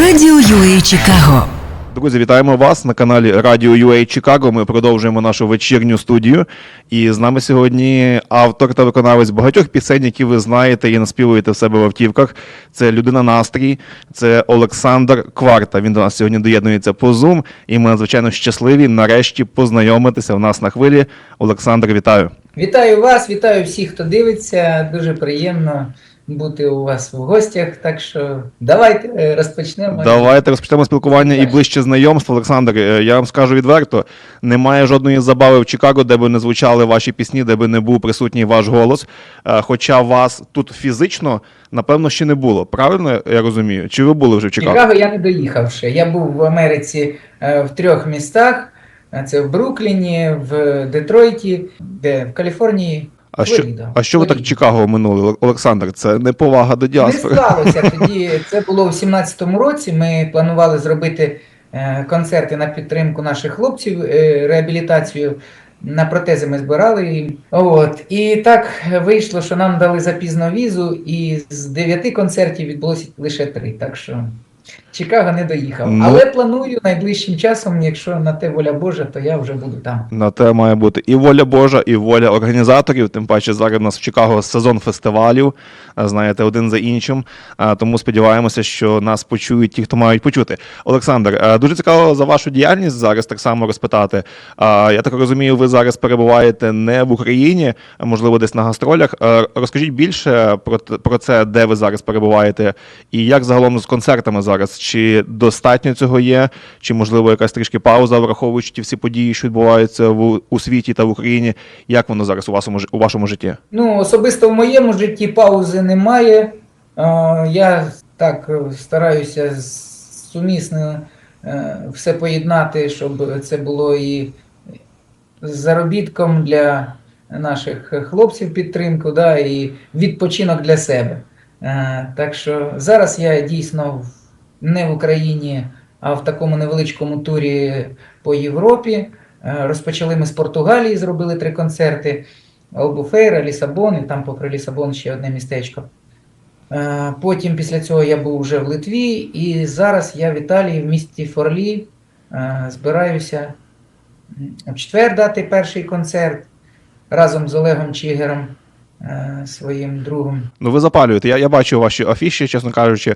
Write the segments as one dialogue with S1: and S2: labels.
S1: Радіо UA Чикаго.
S2: Друзі, вітаємо вас на каналі Радіо UA Чикаго. Ми продовжуємо нашу вечірню студію. І з нами сьогодні автор та виконавець багатьох пісень, які ви знаєте і наспівуєте в себе в автівках. Це людина настрій, це Олександр Кварта. Він до нас сьогодні доєднується по Zoom, і ми надзвичайно щасливі нарешті познайомитися в нас на хвилі. Олександр, вітаю.
S3: Вітаю вас, вітаю всіх, хто дивиться. Дуже приємно бути у вас в гостях. Так що давайте е, розпочнемо.
S2: Давайте розпочнемо спілкування і ближче знайомство. Олександр, е, я вам скажу відверто: немає жодної забави в Чикаго, де би не звучали ваші пісні, де би не був присутній ваш голос. Е, Хоча вас тут фізично, напевно, ще не було. Правильно я розумію? Чи ви були вже в Чикаго?
S3: Чикаго я не доїхав ще. Я був в Америці в трьох містах. Це в Брукліні, в Детройті, де в Каліфорнії.
S2: А що,
S3: Флорида.
S2: а що ви так
S3: Флорида.
S2: Чикаго минули, Олександр? Це неповага до
S3: Не
S2: діаспори.
S3: сталося тоді. Це було в 17-му році. Ми планували зробити е, концерти на підтримку наших хлопців, е, реабілітацію. На протези ми збирали. їм. От. І так вийшло, що нам дали запізно візу, і з дев'яти концертів відбулося лише три. Так що Чикаго не доїхав.
S2: Ну.
S3: Але планую найближчим часом, якщо на те воля Божа, то я вже буду там.
S2: На те має бути і воля Божа, і воля організаторів. Тим паче зараз у нас в Чикаго сезон фестивалів, знаєте, один за іншим. Тому сподіваємося, що нас почують ті, хто мають почути. Олександр, дуже цікаво за вашу діяльність зараз так само розпитати. Я так розумію, ви зараз перебуваєте не в Україні, можливо, десь на гастролях. Розкажіть більше про про це, де ви зараз перебуваєте, і як загалом з концертами зараз? Чи достатньо цього є? Чи можливо якась трішки пауза, враховуючи ті всі події, що відбуваються в у світі та в Україні? Як воно зараз у вашому у вашому житті?
S3: Ну, особисто в моєму житті паузи немає. Я так е, стараюся сумісно е, все поєднати, щоб це було і заробітком для наших хлопців підтримку, да, і відпочинок для себе. Е, Так що зараз я дійсно не в Україні, а в такому невеличкому турі по Європі. Е, Розпочали ми з Португалії, зробили три концерти. Албуфейра, Лісабон, і там попри Лісабон ще одне містечко. Е, Потім після цього я був вже в Литві, і зараз я в Італії в місті Форлі е, збираюся в четвер дати перший концерт разом з Олегом Чигером, е, своїм другом.
S2: Ну ви запалюєте. Я, я бачу ваші афіші, чесно кажучи.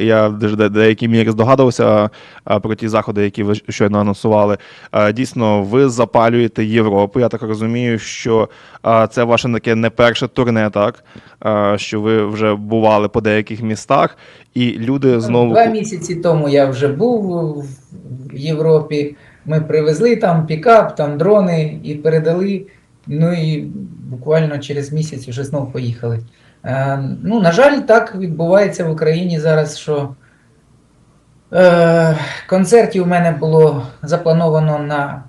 S2: Я в де- де- мірі здогадувався про ті заходи, які ви щойно анонсували. Дійсно, ви запалюєте Європу. Я так розумію, що це ваше таке не перше турне, так? Що ви вже бували по деяких містах, і люди знову
S3: Два місяці тому я вже був в Європі. Ми привезли там пікап, там дрони і передали. Ну і буквально через місяць вже знов поїхали. Е, ну, на жаль, так відбувається в Україні зараз, що е, концертів у мене було заплановано на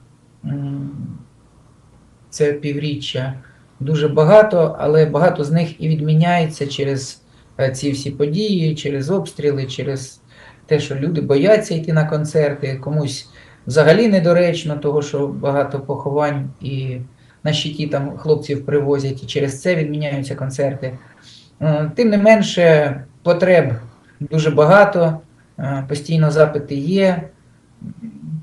S3: це півріччя дуже багато, але багато з них і відміняється через е, ці всі події, через обстріли, через те, що люди бояться йти на концерти, комусь взагалі недоречно, того що багато поховань і на щиті там хлопців привозять, і через це відміняються концерти. Е, Тим не менше, потреб дуже багато, е, постійно запити є.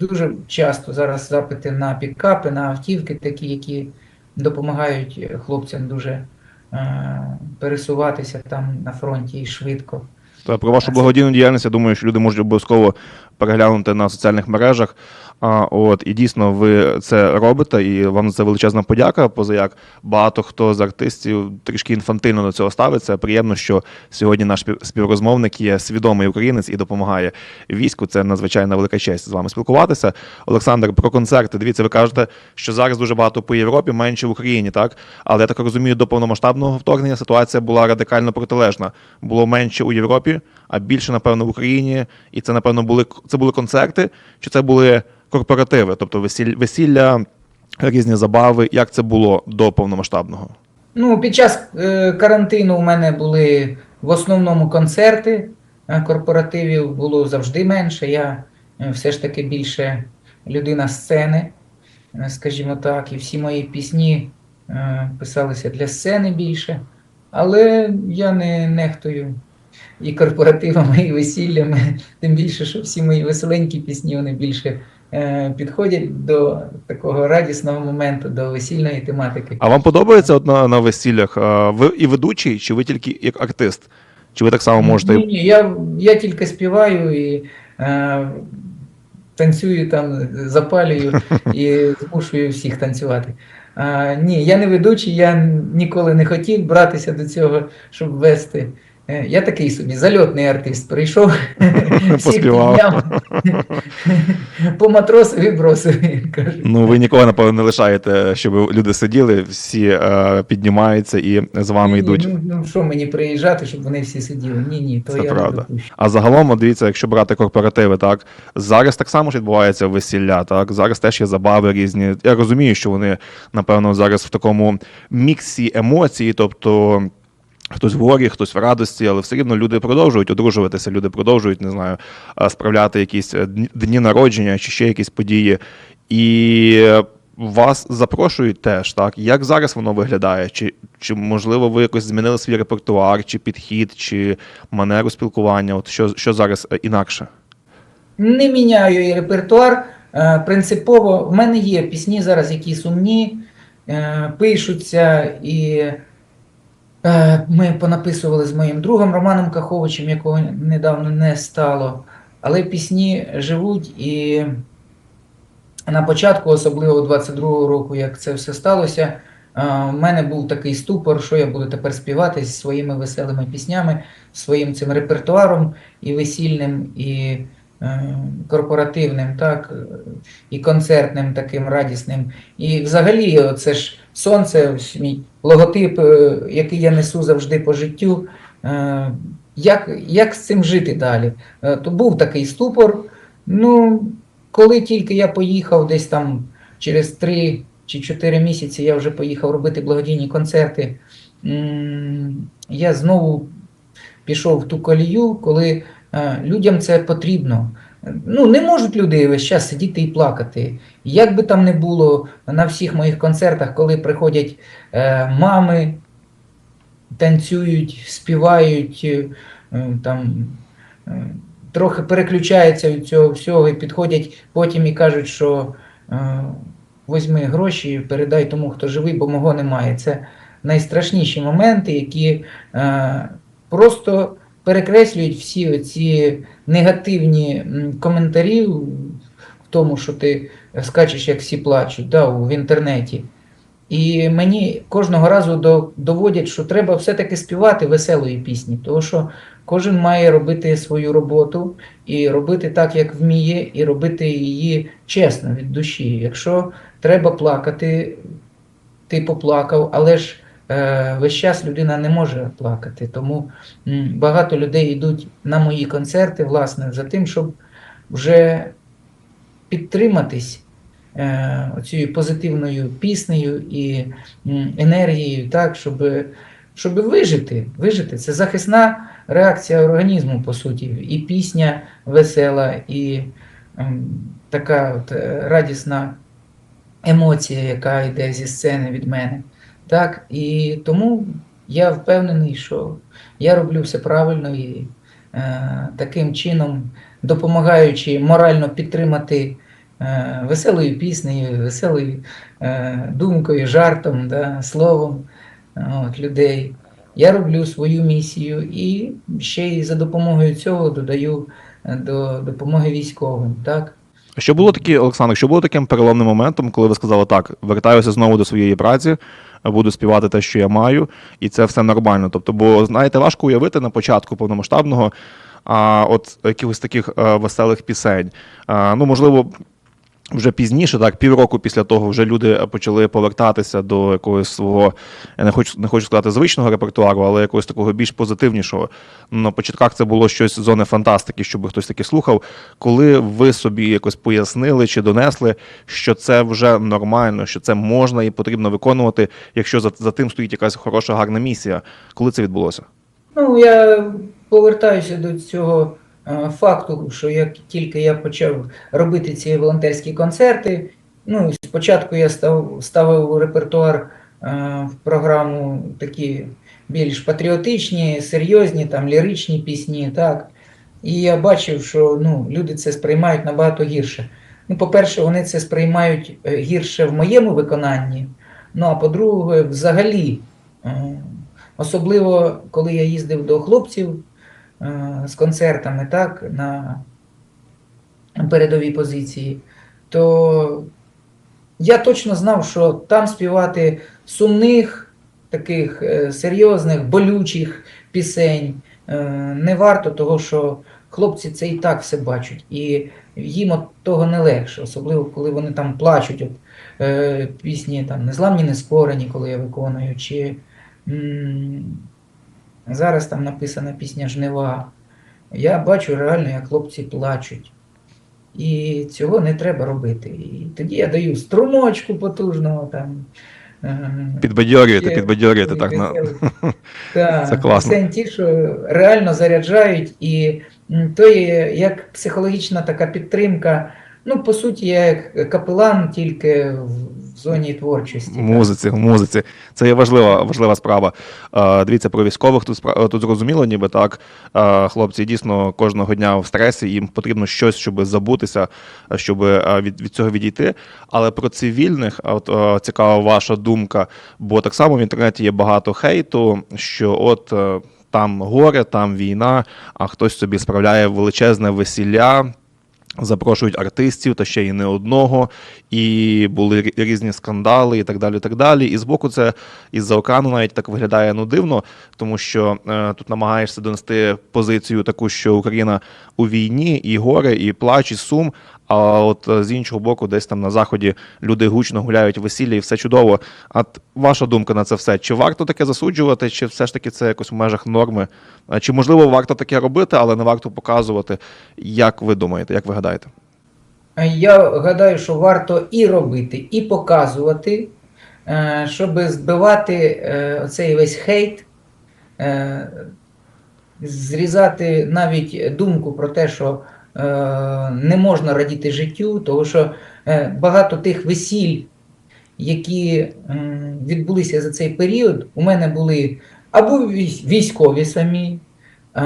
S3: Дуже часто зараз запити на пікапи, на автівки, такі, які допомагають хлопцям дуже е, пересуватися там на фронті і швидко.
S2: Та про вашу благодійну діяльність, я думаю, що люди можуть обов'язково переглянути на соціальних мережах. А, от, і дійсно, ви це робите, і вам за це величезна подяка. Поза як багато хто з артистів трішки інфантильно до цього ставиться. Приємно, що сьогодні наш спів- співрозмовник є свідомий українець і допомагає війську. Це надзвичайна велика честь з вами спілкуватися. Олександр, про концерти. Дивіться, ви кажете, що зараз дуже багато по Європі, менше в Україні, так? Але я так розумію, до повномасштабного вторгнення ситуація була радикально протилежна. Було менше у Європі, а більше, напевно, в Україні. І це, напевно, були це були концерти, чи це були корпоративи, тобто весілля, різні забави. Як це було до повномасштабного?
S3: Ну, під час е, карантину у мене були в основному концерти. е, Корпоративів було завжди менше. Я е, все ж таки більше людина сцени, скажімо так, і всі мої пісні писалися для сцени більше. Але я не нехтую і корпоративами, і весіллями. Тим більше, що всі мої веселенькі пісні вони більше підходять до такого радісного моменту, до весільної тематики.
S2: А вам подобається от на, на весіллях? е, Ви і ведучий, чи ви тільки як артист? Чи ви так само можете?
S3: Ні, ні, я, я тільки співаю і е, танцюю там, запалюю і змушую всіх танцювати. А, ні, я не ведучий, я ніколи не хотів братися до цього, щоб вести. Е, Я такий собі зальотний артист. Прийшов,
S2: Поспівав.
S3: підняв, по матросові бросив.
S2: Ну, ви нікого, напевно, не лишаєте, щоб люди сиділи, всі е, піднімаються і з вами
S3: Ні,
S2: йдуть.
S3: Ну, ну що мені приїжджати, щоб вони всі сиділи? Ні, ні, то
S2: Це
S3: я
S2: правда.
S3: не допущу.
S2: А загалом, дивіться, якщо брати корпоративи, так зараз так само ж відбувається весілля, так зараз теж є забави різні. Я розумію, що вони напевно зараз в такому міксі емоцій, тобто. Хтось в горі, хтось в радості, але все рівно люди продовжують одружуватися, люди продовжують, не знаю, справляти якісь е, дні- народження чи ще якісь події. І вас запрошують теж, так? Як зараз воно виглядає? Чи, чи можливо ви якось змінили свій репертуар, чи підхід, чи манеру спілкування? От що, що зараз е, інакше?
S3: Не міняю і репертуар. Е, Принципово в мене є пісні зараз, які сумні, пишуться, і ми понаписували з моїм другом Романом Каховичем, якого недавно не стало. Але пісні живуть і на початку, особливо 22-го року, як це все сталося, е, в мене був такий ступор, що я буду тепер співати зі своїми веселими піснями, своїм цим репертуаром і весільним, і е, корпоративним, так, е, і концертним, таким радісним. І взагалі, це ж сонце, мій логотип, е, який я несу завжди по життю. Е, Як, як з цим жити далі? Е, То був такий ступор. Ну, коли тільки я поїхав десь там через 3 чи 4 місяці, я вже поїхав робити благодійні концерти. Я знову пішов в ту колію, коли е, людям це потрібно. Ну, не можуть люди весь час сидіти і плакати. Як би там не було на всіх моїх концертах, коли приходять е, мами, танцюють, співають, е, е, там, е, трохи переключаються від цього всього і підходять потім і кажуть, що е, візьми гроші, передай тому, хто живий, бо мого немає. Це найстрашніші моменти, які е, просто перекреслюють всі ці негативні коментарі в тому, що ти скачеш, як всі плачуть да, в інтернеті. І мені кожного разу до- доводять, що треба все-таки співати веселої пісні, тому що кожен має робити свою роботу і робити так, як вміє, і робити її чесно від душі. Якщо треба плакати, ти поплакав, але ж весь час людина не може плакати. Тому багато людей йдуть на мої концерти, власне, за тим, щоб вже підтриматись е, оцією позитивною піснею і енергією, так, щоб, щоб вижити. вижити. Це захисна реакція організму, по суті. І пісня весела, і така от, е, радісна емоція, яка йде зі сцени від мене. Так, і тому я впевнений, що я роблю все правильно і е, таким чином, допомагаючи морально підтримати е, веселою піснею, веселою е, думкою, жартом, да, словом е, от, людей. Я роблю свою місію і ще й за допомогою цього додаю е, до допомоги військовим. Так?
S2: Що було такі, Олександр, що було таким переломним моментом, коли ви сказали так, вертаюся знову до своєї праці, буду співати те, що я маю, і це все нормально. Тобто, бо знаєте, важко уявити на початку повномасштабного а, от якихось таких а, веселих пісень. А, ну, можливо. Вже пізніше, так, півроку після того, вже люди почали повертатися до якогось свого, я не хочу не хочу сказати звичного репертуару, але якогось такого більш позитивнішого. На початках це було щось з зони фантастики, щоб хтось таки слухав. Коли ви собі якось пояснили чи донесли, що це вже нормально, що це можна і потрібно виконувати, якщо за, за тим стоїть якась хороша, гарна місія. Коли це відбулося?
S3: Ну, я повертаюся до цього факту, що як тільки я почав робити ці волонтерські концерти, ну, спочатку я став, ставив у репертуар е, в програму такі більш патріотичні, серйозні, там, ліричні пісні, так. І я бачив, що ну, люди це сприймають набагато гірше. Ну, по-перше, вони це сприймають е, гірше в моєму виконанні. Ну, а по-друге, взагалі, е, особливо коли я їздив до хлопців е, з концертами, так, на передовій позиції, то я точно знав, що там співати сумних, таких е, серйозних, болючих пісень е, не варто, того що хлопці це і так все бачать. І їм от того не легше, особливо коли вони там плачуть. От, е, пісні там Незламні нескорені, коли я виконую, чи зараз там написана пісня Жнива. Я бачу реально, як хлопці плачуть. І цього не треба робити. І тоді я даю струмочку потужного там. е,
S2: Підбадьорюєте, підбадьорюєте так на.
S3: Так,
S2: Це класно.
S3: пісень ті, що реально заряджають, і то є як психологічна така підтримка. Ну, по суті, я як капелан тільки в, зоні творчості.
S2: В музиці, в музиці. Це є важлива, важлива справа. Е, дивіться, про військових тут, тут зрозуміло, ніби так. Е, хлопці дійсно кожного дня в стресі, їм потрібно щось, щоб забутися, щоб е, від, від цього відійти. Але про цивільних, от цікава ваша думка, бо так само в інтернеті є багато хейту, що от. Там горе, там війна, а хтось собі справляє величезне весілля, запрошують артистів, та ще й не одного, і були різні скандали, і так далі. І так далі. І збоку це із-за океану навіть так виглядає ну дивно, тому що е, тут намагаєшся донести позицію таку, що Україна у війні, і горе, і плач, і сум. А от е, з іншого боку, десь там на заході люди гучно гуляють весілля, і все чудово. А ваша думка на це все? Чи варто таке засуджувати, чи все ж таки це якось в межах норми? Чи можливо варто таке робити, але не варто показувати? Як ви думаєте, як ви гадаєте?
S3: Я гадаю, що варто і робити, і показувати, е, щоб збивати е, цей весь хейт, е, зрізати навіть думку про те, що е, не можна радіти життю, тому що е, багато тих весіль, які відбулися за цей період, у мене були або військові самі, е,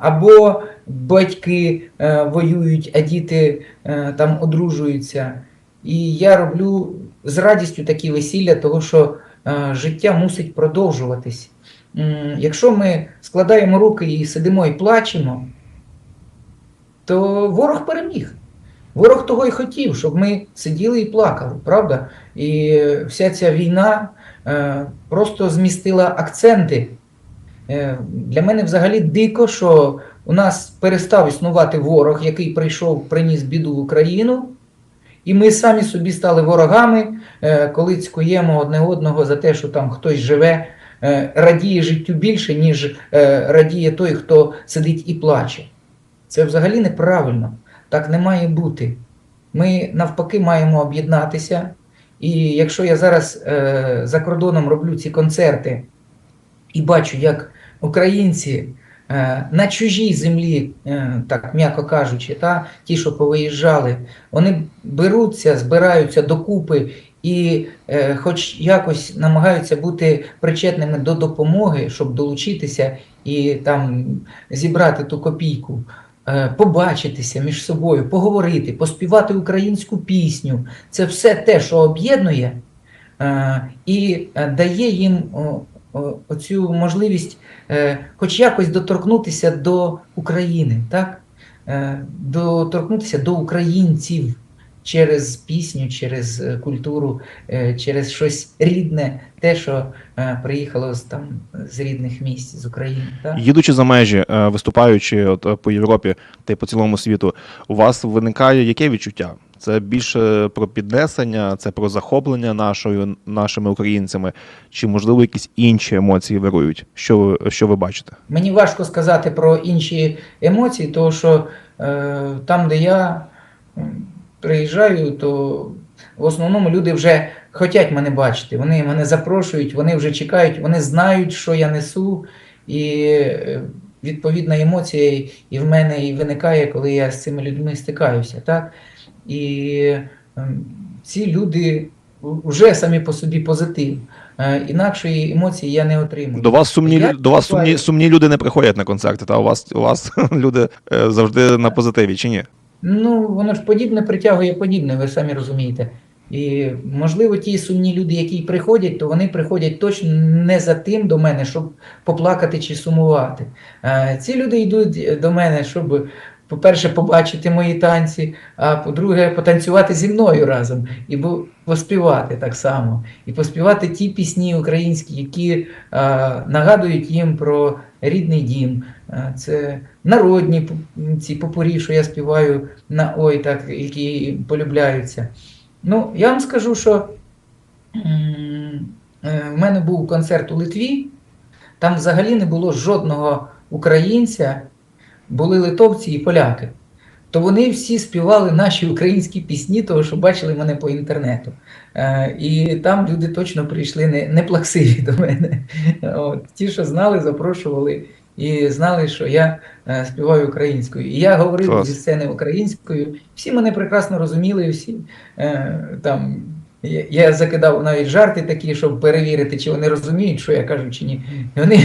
S3: або батьки е, воюють, а діти е, там одружуються. І я роблю з радістю такі весілля, того що е, життя мусить продовжуватись. Якщо ми складаємо руки і сидимо і плачемо, то ворог переміг. Ворог того і хотів, щоб ми сиділи і плакали, правда? І вся ця війна е, просто змістила акценти. Е, для мене взагалі дико, що у нас перестав існувати ворог, який прийшов, приніс біду в Україну, і ми самі собі стали ворогами, е, коли цькуємо одне одного за те, що там хтось живе, е, радіє життю більше, ніж е, радіє той, хто сидить і плаче. Це взагалі неправильно. Так не має бути. Ми навпаки маємо об'єднатися. І якщо я зараз е, за кордоном роблю ці концерти і бачу, як українці е, на чужій землі, е, так м'яко кажучи, та, ті, що повиїжджали, вони беруться, збираються докупи і е, хоч якось намагаються бути причетними до допомоги, щоб долучитися і там зібрати ту копійку. Е, Побачитися між собою, поговорити, поспівати українську пісню це все те, що об'єднує е, і е, дає їм оцю можливість хоч якось доторкнутися до України, так? Доторкнутися до українців через пісню, через е, культуру, е, через щось рідне, те, що е, приїхало з, там, з рідних місць, з України. Так?
S2: Їдучи за межі, виступаючи от по Європі та й по цілому світу, у вас виникає яке відчуття? Це більше про піднесення, це про захоплення нашою нашими українцями, чи можливо якісь інші емоції вирують? Що ви що ви бачите?
S3: Мені важко сказати про інші емоції, тому що е, там, де я приїжджаю, то в основному люди вже хочуть мене бачити. Вони мене запрошують, вони вже чекають, вони знають, що я несу, і е, відповідна емоція і в мене і виникає, коли я з цими людьми стикаюся. Так? І ем, ці люди вже самі по собі позитив. Е, Інакшої емоції я не отримую.
S2: До вас сумні
S3: Я
S2: до вас сумні, сумні люди не приходять на концерти, та у вас у вас люди е, завжди на позитиві, чи ні?
S3: Ну, воно ж подібне притягує подібне, ви самі розумієте. І, можливо, ті сумні люди, які приходять, то вони приходять точно не за тим до мене, щоб поплакати чи сумувати. Е, Ці люди йдуть до мене, щоб, по-перше, побачити мої танці, а по-друге, потанцювати зі мною разом і поспівати так само. І поспівати ті пісні українські, які е, нагадують їм про рідний дім. Це народні ці попурі, що я співаю на ой, так, які полюбляються. Ну, я вам скажу, що е, в мене був концерт у Литві, там взагалі не було жодного українця, були литовці і поляки. То вони всі співали наші українські пісні, того що бачили мене по інтернету. Е, і там люди точно прийшли не, не плаксиві до мене. От, ті, що знали, запрошували і знали, що я е, співаю українською. І я говорив
S2: Клас.
S3: зі сцени українською. Всі мене прекрасно розуміли, всі е, там. Я, закидав навіть жарти такі, щоб перевірити, чи вони розуміють, що я кажу, чи ні. І вони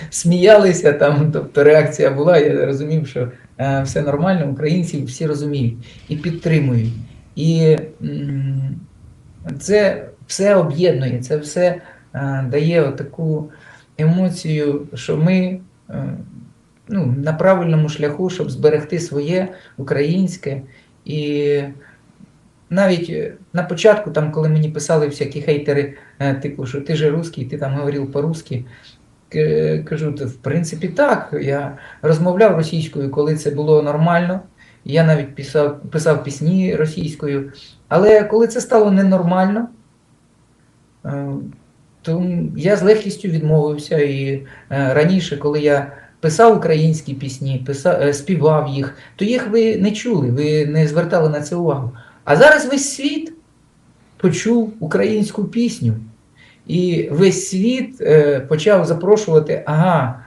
S3: сміялися там, тобто реакція була, я розумів, що е, все нормально, українці всі розуміють і підтримують. І м, це все об'єднує, це все е, дає таку емоцію, що ми ну, на правильному шляху, щоб зберегти своє українське. І навіть е, на початку, там, коли мені писали всякі хейтери, е, типу, що ти же русський, ти там говорив по-русски. Кажу, в принципі, так. Я розмовляв російською, коли це було нормально. Я навіть писав, писав пісні російською. Але коли це стало ненормально, е, то я з легкістю відмовився. І е, раніше, коли я писав українські пісні, писав, е, співав їх, то їх ви не чули, ви не звертали на це увагу. А зараз весь світ почув українську пісню. І весь світ е, почав запрошувати, ага,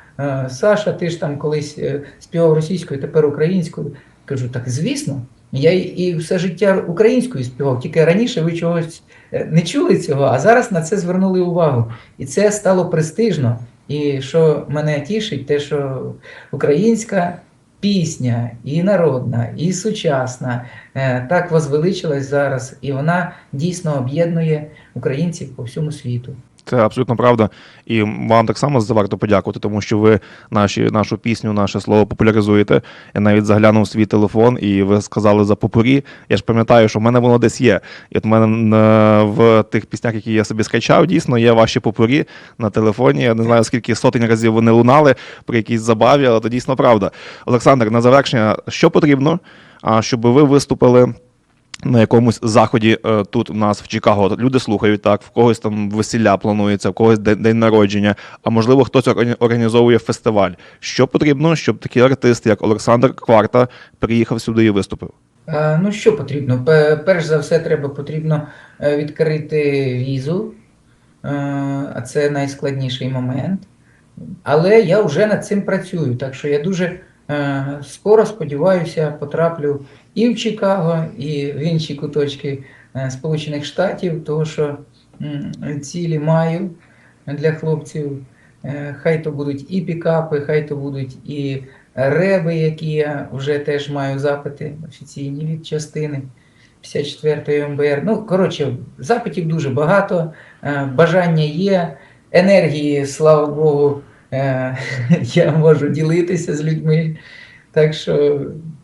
S3: Саша, ти ж там колись співав російською, тепер українською. Кажу, так звісно, я і, все життя українською співав, тільки раніше ви чогось е, не чули цього, а зараз на це звернули увагу. І це стало престижно. І що мене тішить, те, що українська пісня і народна, і сучасна е, так возвеличилась зараз, і вона дійсно об'єднує українців по всьому світу.
S2: Це абсолютно правда. І вам так само варто подякувати, тому що ви наші, нашу пісню, наше слово популяризуєте. Я навіть заглянув свій телефон, і ви сказали за попурі. Я ж пам'ятаю, що в мене воно десь є. І от в мене е, в тих піснях, які я собі скачав, дійсно є ваші попурі на телефоні. Я не знаю, скільки сотень разів вони лунали при якійсь забаві, але то дійсно правда. Олександр, на завершення, що потрібно, щоб ви виступили на якомусь заході е, тут у нас в Чикаго. Люди слухають так, в когось там весілля планується, в когось день, день народження, а можливо хтось органі- організовує фестиваль. Що потрібно, щоб такий артист, як Олександр Кварта, приїхав сюди і виступив?
S3: Е, Ну, що потрібно? Перш за все, треба потрібно е, відкрити візу, а це найскладніший момент. Але я вже над цим працюю, так що я дуже скоро сподіваюся, потраплю і в Чикаго, і в інші куточки е, Сполучених Штатів, тому що цілі маю для хлопців. Е, Хай то будуть і пікапи, хай то будуть і реби, які я вже теж маю запити офіційні від частини 54-ї МБР. Ну, коротше, запитів дуже багато, е, бажання є, енергії, слава Богу, я можу ділитися з людьми. Так що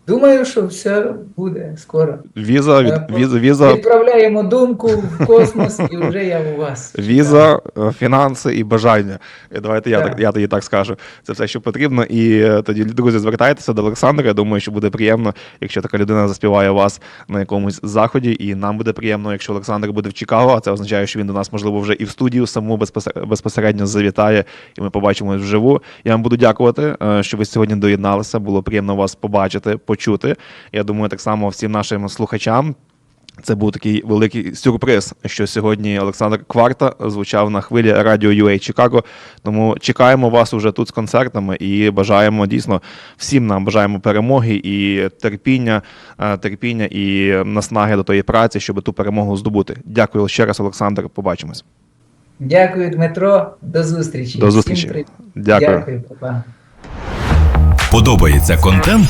S3: думаю, що все буде скоро.
S2: Віза, від,
S3: Е,
S2: віза, віза,
S3: Відправляємо думку в космос, і вже я у вас.
S2: віза, е, фінанси і бажання. Е, Давайте я,
S3: Так.
S2: я тоді так скажу. Це все, що потрібно. І тоді, друзі, звертайтеся до Олександра. Я думаю, що буде приємно, якщо така людина заспіває вас на якомусь заході. І нам буде приємно, якщо Олександр буде в Чикаго. А це означає, що він до нас, можливо, вже і в студію саму безпосер- безпосередньо завітає, і ми побачимось вживу. Я вам буду дякувати, що ви сьогодні доєдналися. Було приємно вас побачити, почути. Я думаю, так само всім нашим слухачам. Це був такий великий сюрприз, що сьогодні Олександр Кварта звучав на хвилі радіо UA Чикаго. Тому чекаємо вас уже тут з концертами і бажаємо дійсно всім нам бажаємо перемоги і терпіння, е, терпіння і наснаги до тої праці, щоб ту перемогу здобути. Дякую ще раз, Олександр. Побачимось.
S3: Дякую, Дмитро. До зустрічі.
S2: До
S3: Всім
S2: зустрічі.
S3: привіт.
S2: Дякую.
S3: Дякую, папа.
S4: Подобається контент?